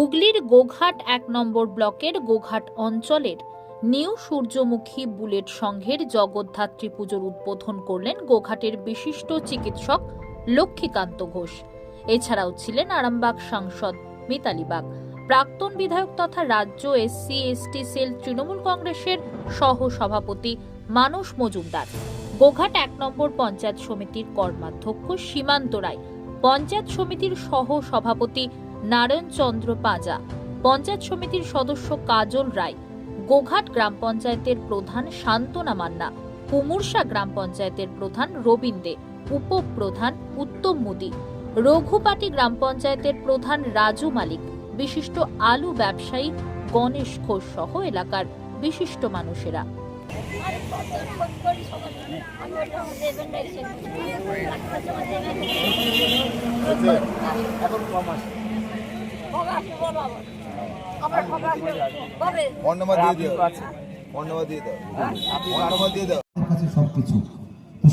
হুগলির গোঘাট এক নম্বর ব্লকের গোঘাট অঞ্চলের নিউ সূর্যমুখী বুলেট সংঘের জগদ্ধাত্রী পুজোর উদ্বোধন করলেন গোঘাটের বিশিষ্ট চিকিৎসক লক্ষ্মীকান্ত ঘোষ। এছাড়াও ছিলেন আরামবাগ সাংসদ মিতালি বাগ। প্রাক্তন বিধায়ক তথা রাজ্য এসসি এসটি সেল তৃণমূল কংগ্রেসের সহ সভাপতি মানস মজুমদার। গোঘাট এক নম্বর পঞ্চায়েত সমিতির কর্মাধ্যক্ষ সীমান্ত রায়। পঞ্চায়েত সমিতির সহ সভাপতি নারায়ণ চন্দ্র পাঁজা, পঞ্চায়েত সমিতির সদস্য কাজল রায়, গোঘাট গ্রাম পঞ্চায়েতের প্রধান শান্তনা মান্না কুমুরসা গ্রাম পঞ্চায়েতের প্রধান রবীন দে, উপপ্রধান উত্তম মুদি, রঘুপাটি গ্রাম পঞ্চায়েতের প্রধান রাজু মালিক, বিশিষ্ট আলু ব্যবসায়ী গণেশ ঘোষ সহ এলাকার বিশিষ্ট মানুষেরা। দেবেন এখন কম আসে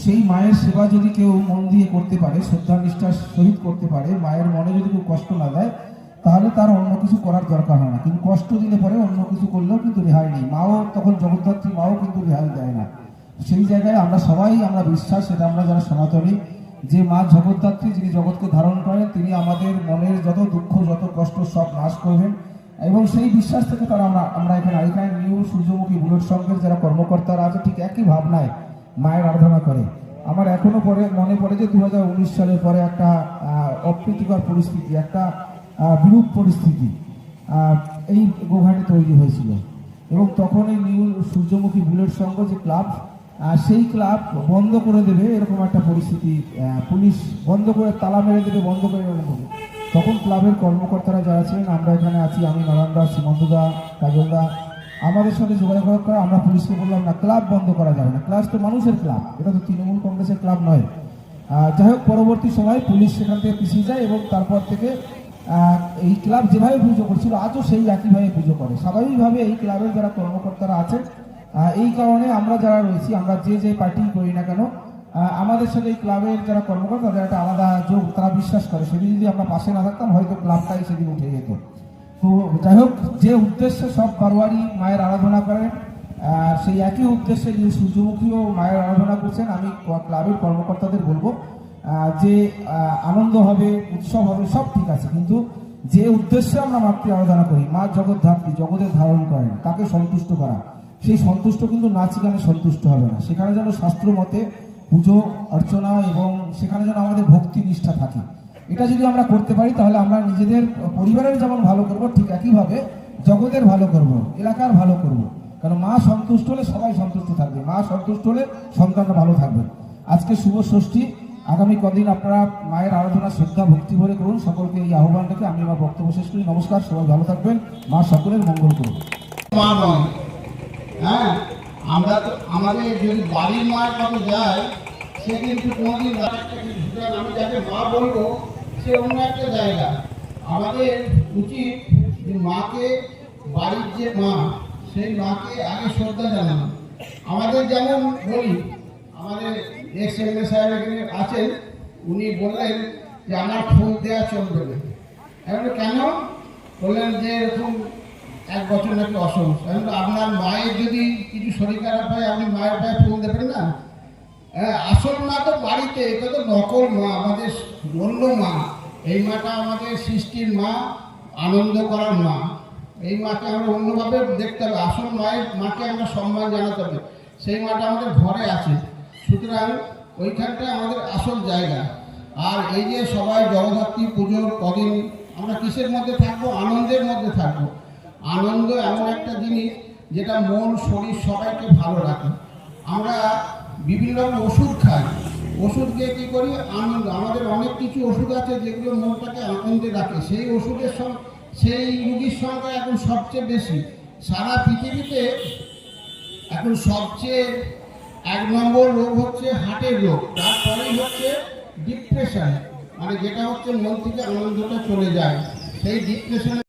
সেই মায়ের সেবা যদি কেউ মন দিয়ে করতে পারে, শ্রদ্ধা, নিষ্ঠার সহিত করতে পারে, মায়ের মনে যদি কেউ কষ্ট না দেয়, তাহলে তার অন্য কিছু করার দরকার হয় না। কিন্তু কষ্ট দিলে পরে অন্য কিছু করলেও কিন্তু রেহাই নেই। মাও তখন জগদ্ধাত্রী, মাও কিন্তু রেহাই দেয় না। সেই জায়গায় আমরা সবাই আমরা বিশ্বাস, সেটা আমরা যারা সনাতনী যে মা জগদ্ধাত্রী যিনি জগৎকে ধারণ করেন, তিনি আমাদের মনের যত দুঃখ, যত কষ্ট সব নাশ করবেন। এবং সেই বিশ্বাস থেকে তারা আমরা আমরা এখানে এখানে নিউ, সূর্যমুখী, বুলেট সংঘের যারা কর্মকর্তারা আছে, ঠিক একই ভাবনায় মায়ের আরাধনা করে। আমার এখনও পরে মনে পড়ে যে দু হাজার উনিশ সালের পরে একটা অপ্রীতিকর পরিস্থিতি, একটা বিরূপ পরিস্থিতি এই গোঘাটে তৈরি হয়েছিল। এবং তখন এই নিউ, সূর্যমুখী বুলেট সংঘ যে ক্লাব সেই ক্লাব বন্ধ করে দেবে, এরকম একটা পরিস্থিতি পুলিশ বন্ধ করে তালা মেরে দেবে, বন্ধ করে এরকম। তখন ক্লাবের কর্মকর্তারা যারা ছিলেন, আমরা এখানে আছি, আমি নারায়ণদা সীমন্তদা কাজলদা আমাদের সঙ্গে যোগাযোগ করে আমরা পুলিশকে বললাম, না, ক্লাব বন্ধ করা যাবে না, ক্লাব তো মানুষের ক্লাব, এটা তো তৃণমূল কংগ্রেসের ক্লাব নয় যাই হোক, পরবর্তী সময় পুলিশ সেখান থেকে পিছিয়ে যায় এবং তারপর থেকে এই ক্লাব যেভাবে পুজো করছিল, আজও সেই একইভাবে পুজো করে স্বাভাবিকভাবে এই ক্লাবের যারা কর্মকর্তারা আছেন এই কারণে আমরা যারা রয়েছি, আমরা যে যে পার্টি করি না কেন আমাদের সাথে এই ক্লাবের যারা কর্মকর্তা, তাদের একটা আলাদা যোগ তারা বিশ্বাস করে। সেদিন যদি আমরা পাশে না থাকতাম, হয়তো ক্লাবটাই সেদিন উঠে যেত। তো যাই হোক, যে উদ্দেশ্যে সব বারোয়ারি মায়ের আরাধনা করেন সেই একই উদ্দেশ্যে যে সূর্যমুখীও মায়ের আরাধনা করছেন, আমি ক্লাবের কর্মকর্তাদের বলব যে আনন্দ হবে, উৎসব হবে, সব ঠিক আছে। কিন্তু যে উদ্দেশ্যে আমরা মাতৃ আরাধনা করি, মা জগৎ ধাত্রী জগতের ধারণ করেন, তাকে সন্তুষ্ট করা সেই সন্তুষ্ট কিন্তু নাচ গানে সন্তুষ্ট হবে না। সেখানে যেন শাস্ত্র মতে পুজো, অর্চনা এবং সেখানে যেন আমাদের ভক্তি নিষ্ঠা থাকে। এটা যদি আমরা করতে পারি, তাহলে আমরা নিজেদের পরিবারের যেমন ভালো করব, ঠিক একইভাবে জগতের ভালো করব, এলাকার ভালো করব। কারণ মা সন্তুষ্ট হলে সবাই সন্তুষ্ট থাকবে, মা সন্তুষ্ট হলে সন্তানরা ভালো থাকবে। আজকে শুভ ষষ্ঠী, আগামী কদিন আপনারা মায়ের আরাধনা, শ্রদ্ধা, ভক্তি ভরে করুন। সকলকে এই আহ্বান রেখে আমি আমার বক্তব্য শেষ করি। নমস্কার, সবাই ভালো থাকবেন। মা সকলের মঙ্গল করুন। মা নয়। হ্যাঁ আমরা তো, আমাদের যদি বাড়ির মায়ের কাছে যায় সে কিন্তু কোনোদিন আমি যাকে মা বলব, সে অন্য একটা জায়গা। আমাদের উচিত যে মাকে, বাড়ির যে মা, সেই মাকে আগে শ্রদ্ধা জানানো। আমাদের যেমন বলি, আমাদের এক্স এম এ সাহেব এখানে আছেন, উনি বললেন যে, আমার ফোন দেওয়া চলবে না এবার কেন? বললেন যে, এরকম এক বছর নাকি এখন আপনার মায়ের যদি কিছু শরীর খারাপ হয়, আপনি মায়ের পায়ে ফোন দেবেন না? হ্যাঁ আসল মা তো বাড়িতে এটা তো নকল মা, আমাদের অন্য মা। এই মাটা আমাদের সৃষ্টির মা, আনন্দ করার মা। এই মাকে আমরা অন্যভাবে দেখতে হবে। আসল মায়ের মাকে আমরা সম্মান জানাতে হবে। সেই মাটা আমাদের ঘরে আছে। সুতরাং ওইখানটা আমাদের আসল জায়গা। আর এই যে সবাই জগদ্ধাত্রী পুজোর কদিন, আমরা কিসের মধ্যে থাকব? আনন্দের মধ্যে থাকব। আনন্দ এমন একটা জিনিস যেটা মন, শরীর সবাইকে ভালো রাখে। আমরা বিভিন্ন রকম ওষুধ খাই। ওষুধ দিয়ে কী করি? আনন্দ। আমাদের অনেক কিছু ওষুধ আছে যেগুলো মনটাকে আনন্দে রাখে। সেই ওষুধের সং, সেই রুগীর সংখ্যা এখন সবচেয়ে বেশি। সারা পৃথিবীতে এখন সবচেয়ে এক নম্বর রোগ হচ্ছে হার্টের রোগ। তারপরেই হচ্ছে ডিপ্রেশন মানে যেটা হচ্ছে মন থেকে আনন্দটা চলে যায়। সেই ডিপ্রেশন